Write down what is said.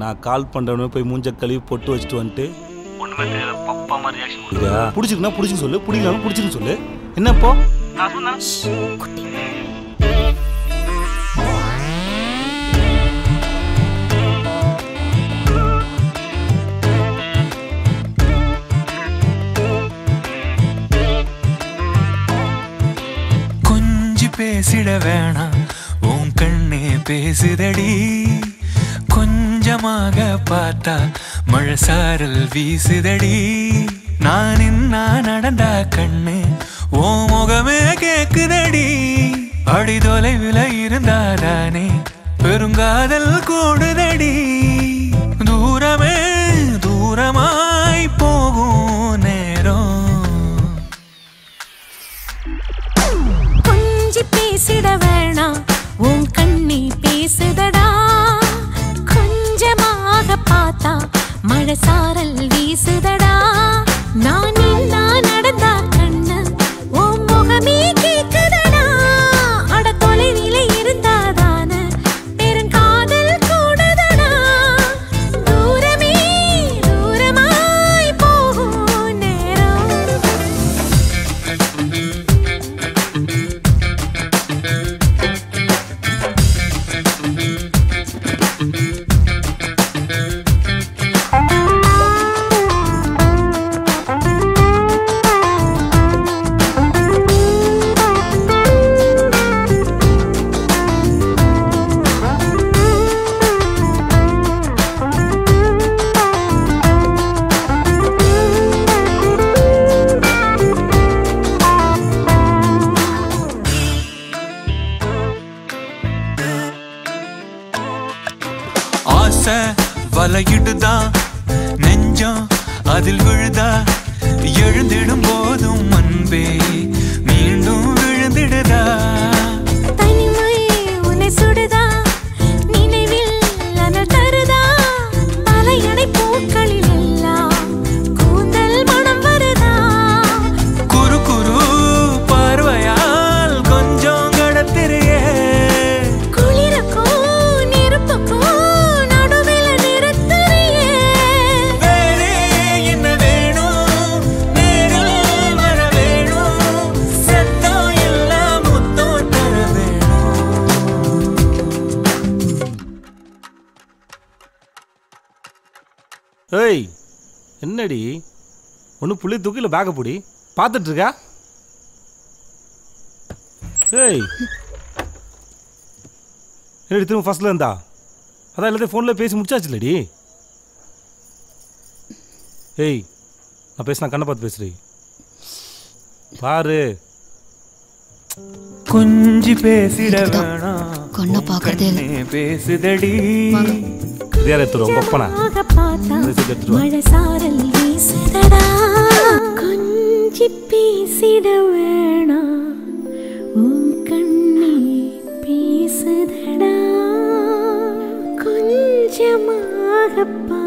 நான் கால் பண்றவனே போய் மூஞ்ச கழுவி பொட்டு வச்சுட்டு வந்துட்டு. ஒண்ணுமே தெரியாத பப்பா மாதிரி ரியாக்ஷன் பிடிச்சிருக்குன்னா பிடிச்சின்னு சொல்லு பிடிக்கலாம் பிடிச்சின்னு சொல்லு. என்னப்போ? நான் சொன்னேன் கொஞ்சி பேசிட வேணாம் உன் கண்ணே பேசுதடி. கொஞ்சமாக பார்த்தா மழை சாரல் வீசுதடி. நான் என்ன நடந்தா கண்ணு ஓ முகமே கேக்குதடி. அடி தொலைவில் இருந்தாதானே பெருங்காதல் கூடுதடி. தூரமே தூரமா ஆசை வலையிடுதா? நெஞ்சம் அதில் விழுதா? எழுந்திடும் போதும் ஏய் என்னடி? ஒன்று புள்ளி தூக்கி இல்லை பேக்கை பிடி. பார்த்துட்டு இருக்கா ஏய். என்னடி திரும்ப ஃபர்ஸ்ட்ல இருந்தா? அதான் எல்லாத்தையும் ஃபோனில் பேசி முடிச்சாச்சு இல்லடி ஏய் நான் பேசினா கண்ணை பார்த்து பேசுறி பாரு. கொஞ்சி பேசிட வேணாம். கண்ணை பார்க்கறதே பேசுதடி. ರಿಯರ್ ಎತ್ತರು ಗೊಪ್ಪನ ಮಳೆ ಸಾರಲ್ ಬೀಸದಡಾ கொஞ்சி பேசிட வேணா. உன் கண்ணி பேசுதடா. கொஞ்சமாக பா